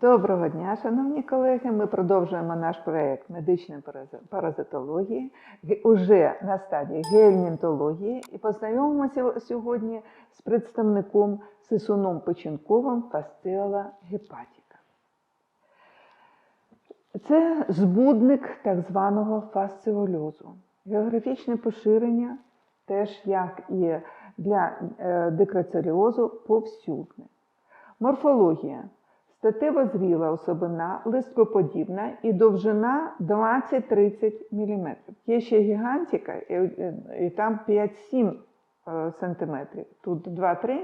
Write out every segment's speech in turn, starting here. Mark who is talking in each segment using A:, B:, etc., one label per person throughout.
A: Доброго дня, шановні колеги. Ми продовжуємо наш проєкт медичної паразитології уже на стадії гельмінтології і познайомимося сьогодні з представником сисуном печінковим фасціола гепатіка. Це збудник так званого фасціольозу. Географічне поширення, теж як і для е, дикрацеріозу, повсюдне. Морфологія. Статево зріла особина, листкоподібна і довжина 20-30 мм. Є ще гігантика, і, там 5-7 см. Тут 2-3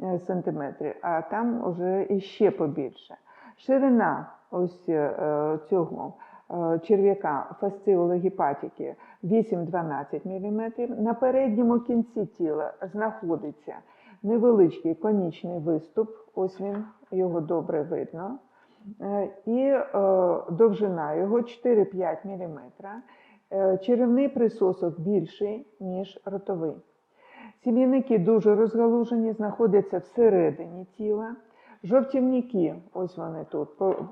A: е, см, а там вже іще побільше. Ширина ось е, цього е, черв'яка фасціологіпатіки 8-12 мм. На передньому кінці тіла знаходиться невеличкий конічний виступ, ось він, його добре видно. Е, І е, довжина його 4-5 мм. Е, Черевний присосок більший, ніж ротовий. Сім'яники дуже розгалужені, знаходяться всередині тіла. Жовтівники, ось вони тут,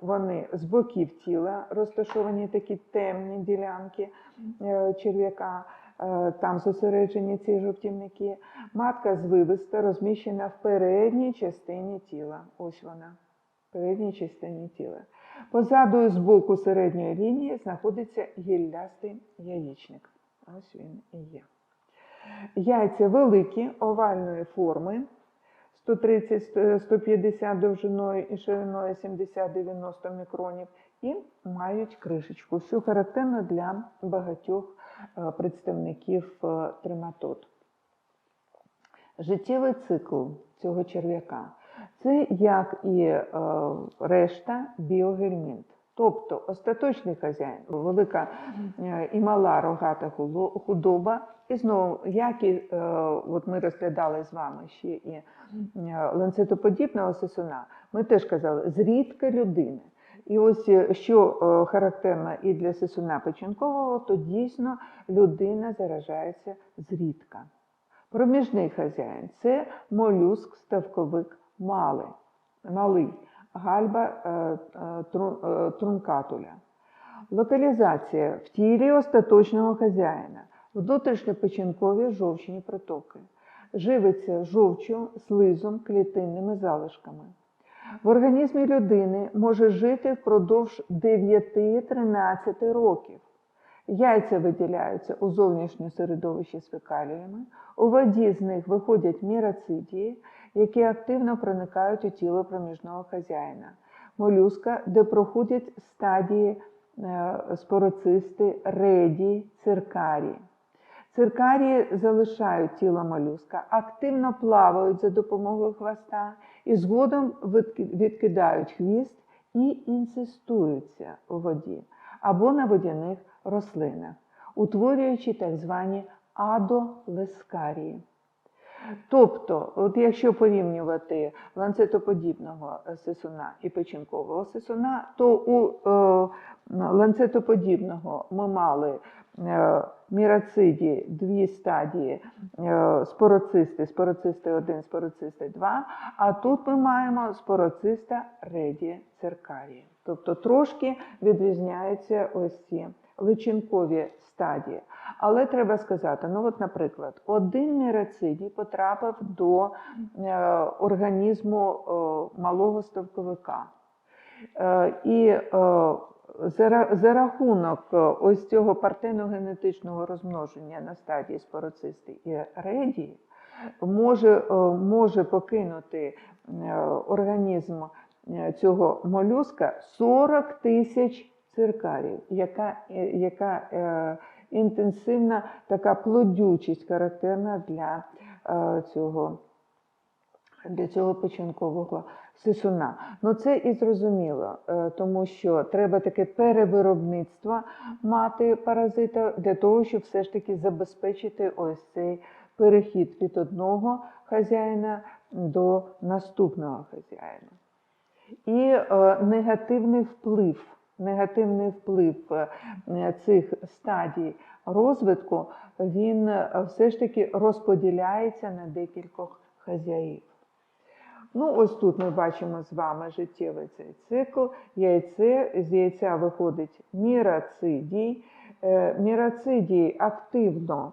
A: вони з боків тіла розташовані такі темні ділянки черв'яка, там зосереджені ці жовтівники. Матка звивиста розміщена в передній частині тіла. Ось вона, в передній частині тіла. Позаду з боку середньої лінії знаходиться гіллястий яєчник. Ось він і є. Яйця великі, овальної форми, 130-150 довжиною і шириною 70-90 мікронів, і мають кришечку, що характерно для багатьох е, представників е, трематод. Життєвий цикл цього черв'яка це як і е, решта біогельмінт. Тобто остаточний хазяїн, велика е, і мала рогата худоба. І знову, як і е, от ми розглядали з вами ще і е, ланцетоподібного сисуна, ми теж казали, зрідка людини. І ось е, що е, характерно і для сисуна печінкового, то дійсно людина заражається зрідка. Проміжний хазяїн це молюск, ставковик малий, малий гальба е, тру- трункатуля. Локалізація в тілі остаточного хазяїна, внутрішньопечінкові жовчні протоки. Живиться жовчю, слизом, клітинними залишками. В організмі людини може жити впродовж 9-13 років. Яйця виділяються у зовнішнє середовище з фекаліями. У воді з них виходять мірацидії, які активно проникають у тіло проміжного хазяїна. Молюска, де проходять стадії е, спороцисти, реді, циркарії. Циркарії залишають тіло молюска, активно плавають за допомогою хвоста і згодом відкидають хвіст і інцестуються у воді або на водяних рослинах, утворюючи так звані адолескарії. Тобто, от якщо порівнювати ланцетоподібного сисуна і печінкового сисуна, то у е, ланцетоподібного ми мали е, мірациді дві стадії е, спороцисти, спороцисти 1, спороцисти 2, а тут ми маємо спороциста реді циркарії. Тобто трошки відрізняються ось ці личинкові стадії. Але треба сказати, ну от, наприклад, один мірацидій потрапив до е, організму е, малого ставковика. Е, і за, рахунок ось цього партеногенетичного розмноження на стадії спороцисти і редії може, може покинути організм цього молюска 40 тисяч циркарів, яка, е, яка е, інтенсивна така плодючість характерна для е, цього для цього печінкового сисуна. Ну це і зрозуміло, е, тому що треба таке перевиробництво мати паразита для того, щоб все ж таки забезпечити ось цей перехід від одного хазяїна до наступного хазяїна. І е, негативний вплив, негативний вплив е, цих стадій розвитку, він е, все ж таки розподіляється на декількох хазяїв. Ну, ось тут ми бачимо з вами життєвий цей цикл. Яйце, з яйця виходить мірацидій. Е, Мірацидій активно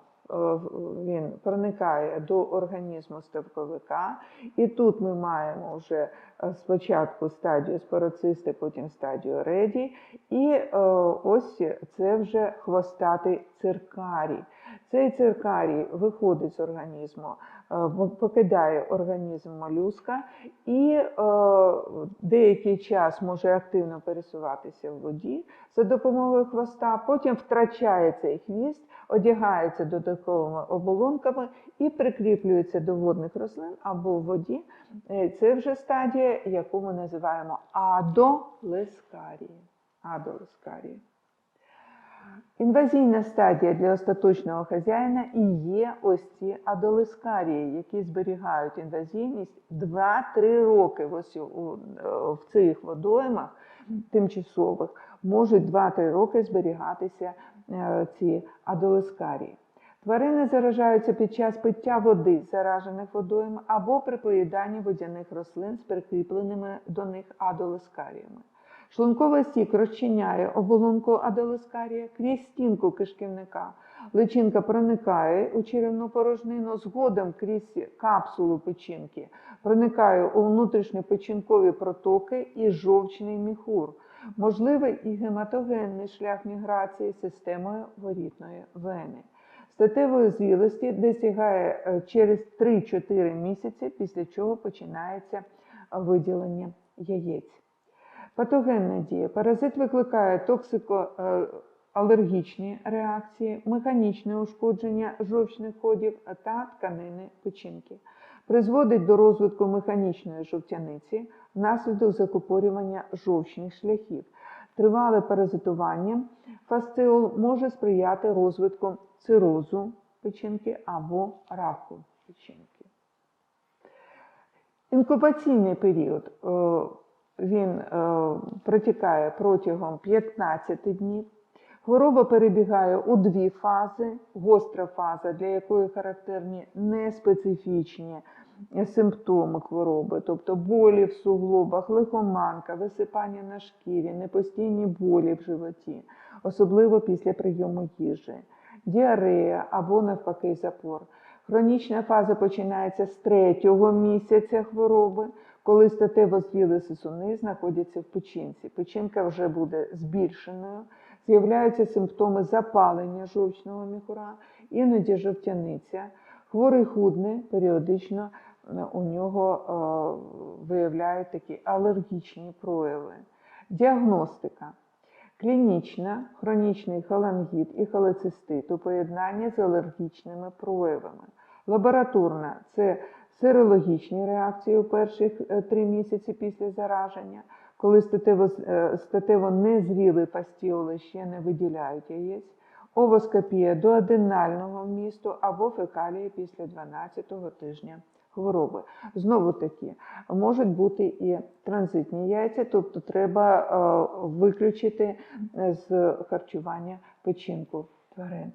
A: він проникає до організму ставковика. І тут ми маємо вже е, спочатку стадію спороцисти, потім стадію реді. І е, ось це вже хвостатий циркарій. Цей циркарій виходить з організму, е, покидає організм молюска і е, деякий час може активно пересуватися в воді за допомогою хвоста, потім втрачає цей хвіст, одягається додатковими оболонками і прикріплюється до водних рослин або в воді. Е, Це вже стадія, яку ми називаємо адолескарії. Адолескарії. Інвазійна стадія для остаточного хазяїна і є ось ці адолескарії, які зберігають інвазійність 2-3 роки. Ось в цих водоймах тимчасових можуть 2-3 роки зберігатися е, ці адолескарії. Тварини заражаються під час пиття води з заражених водойм або при поїданні водяних рослин з прикріпленими до них адолескаріями. Шлунковий сік розчиняє оболонку аделескарія крізь стінку кишківника. Личинка проникає у черевну порожнину, згодом крізь капсулу печінки, проникає у внутрішньопечінкові протоки і жовчний міхур. Можливий і гематогенний шлях міграції системою ворітної вени. Статевої зрілості досягає е, через 3-4 місяці, після чого починається виділення яєць. Патогенна дія. Паразит викликає токсикоалергічні реакції, механічне ушкодження жовчних ходів та тканини печінки. Призводить до розвитку механічної жовтяниці внаслідок закупорювання жовчних шляхів. Тривале паразитування фасциол може сприяти розвитку цирозу печінки або раку печінки. Інкубаційний період. Він е, протікає протягом 15 днів. Хвороба перебігає у дві фази. Гостра фаза, для якої характерні неспецифічні симптоми хвороби, тобто болі в суглобах, лихоманка, висипання на шкірі, непостійні болі в животі, особливо після прийому їжі, діарея або навпаки запор. Хронічна фаза починається з третього місяця хвороби, коли статево зріли сисуни знаходяться в печінці. Печінка вже буде збільшеною, з'являються симптоми запалення жовчного міхура, іноді жовтяниця. Хворий худне періодично е, у нього е, виявляють такі алергічні прояви. Діагностика. Клінічна, хронічний холангіт і холецистит у поєднанні з алергічними проявами. Лабораторна це серологічні реакції у перших е, три місяці після зараження, коли статево, е, статево незріли фастіоли ще не виділяють яєць, овоскопія до аденального вмісту або фекалії після 12-го тижня хвороби. Знову таки, можуть бути і транзитні яйця, тобто треба е, виключити з харчування печінку тварин.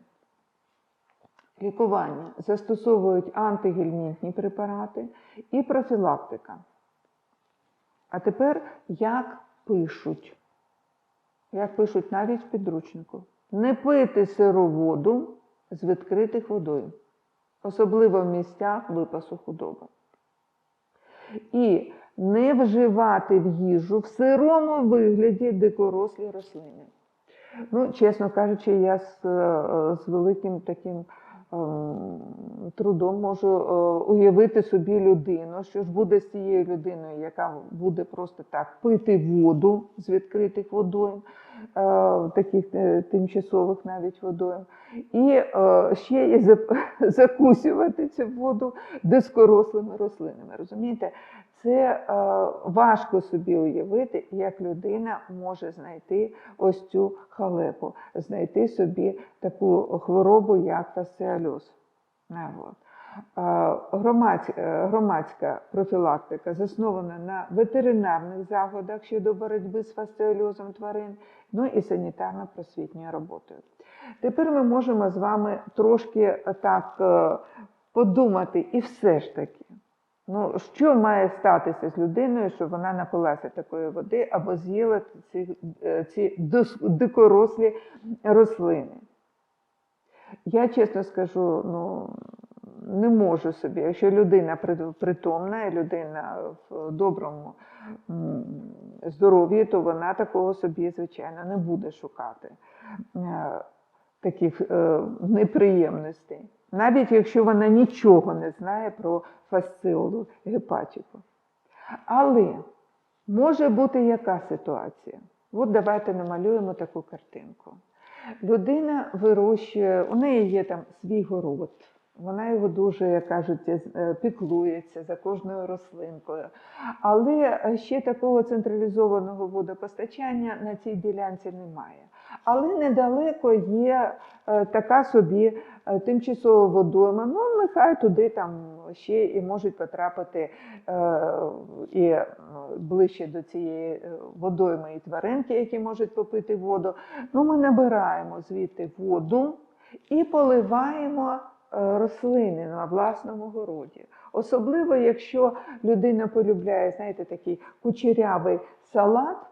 A: Лікування застосовують антигельмінтні препарати і профілактика. А тепер як пишуть? Як пишуть навіть в підручнику. Не пити сиру воду з відкритих водойм, особливо в місцях випасу худоби. І не вживати в їжу в сирому вигляді дикорослі рослини. Ну, чесно кажучи, я з, е, з великим таким трудом можу е, уявити собі людину, що ж буде з цією людиною, яка буде просто так пити воду з відкритих водойм, е, таких е, тимчасових навіть водойм, і е, ще й закусювати цю воду дискорослими рослинами. Розумієте? Це е, важко собі уявити, як людина може знайти ось цю халепу, знайти собі таку хворобу, як фасціальоз. Не, от. Е, е, громадська профілактика заснована на ветеринарних заходах щодо боротьби з фасціальозом тварин, ну і санітарно-просвітньою роботою. Тепер ми можемо з вами трошки так е, подумати, і все ж таки, Ну, що має статися з людиною, щоб вона напилася такої води або з'їла ці, е, ці дикорослі рослини? Я чесно скажу, ну не можу собі. Якщо людина притомна, людина в доброму здоров'ї, то вона такого собі, звичайно, не буде шукати е, таких е, неприємностей. Навіть якщо вона нічого не знає про фасциолу гепатіку. Але може бути яка ситуація? От давайте намалюємо таку картинку. Людина вирощує, у неї є там свій город, вона його дуже, як кажуть, е, піклується за кожною рослинкою. Але ще такого централізованого водопостачання на цій ділянці немає. Але недалеко є е, така собі е, тимчасова водойма. Ну, нехай туди там ще і можуть потрапити е, і ближче до цієї водойми і тваринки, які можуть попити воду. Ну, ми набираємо звідти воду і поливаємо рослини на власному городі. Особливо, якщо людина полюбляє, знаєте, такий кучерявий салат.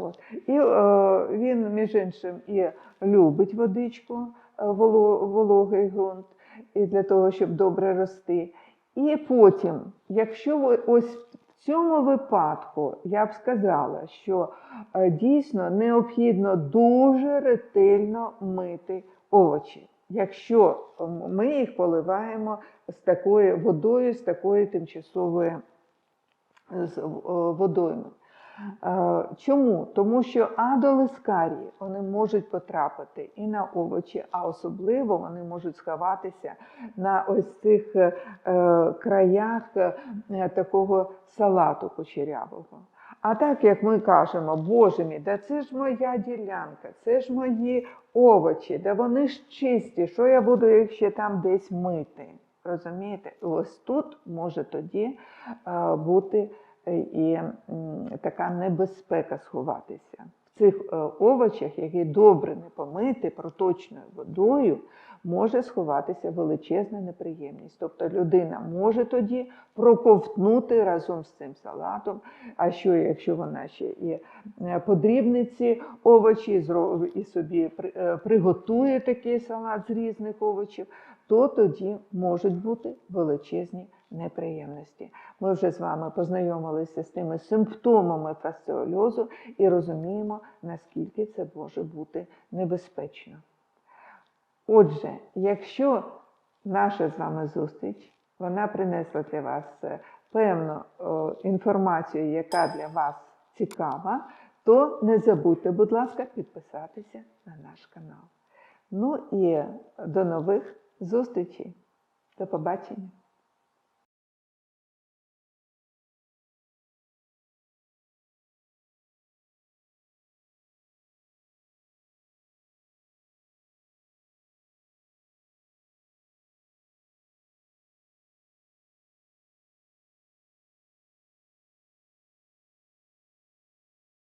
A: От, І е, він, між іншим, і любить водичку, е, воло- вологий ґрунт, і для того, щоб добре рости. І потім, якщо ви ось в цьому випадку я б сказала, що е, дійсно необхідно дуже ретельно мити овочі. Якщо ми їх поливаємо з такою водою, з такої тимчасової з е, водойми. Е, Чому? Тому що адолескарії вони можуть потрапити і на овочі, а особливо вони можуть сховатися на ось цих е, краях е, такого салату кучерявого. А так як ми кажемо, Боже мій, да це ж моя ділянка, це ж мої овочі, да вони ж чисті, що я буду їх ще там десь мити? Розумієте? Ось тут може тоді бути і така небезпека сховатися. В цих е, овочах, які добре не помити проточною водою, може сховатися величезна неприємність. Тобто людина може тоді проковтнути разом з цим салатом. А що, якщо вона ще і е, ці овочі, і собі е, приготує такий салат з різних овочів, то тоді можуть бути величезні неприємності. Ми вже з вами познайомилися з тими симптомами фасціольозу і розуміємо, наскільки це може бути небезпечно. Отже, якщо наша з вами зустріч вона принесла для вас е, певну інформацію, яка для вас цікава, то не забудьте, будь ласка, підписатися на наш канал. Ну і до нових зустрічей. До побачення!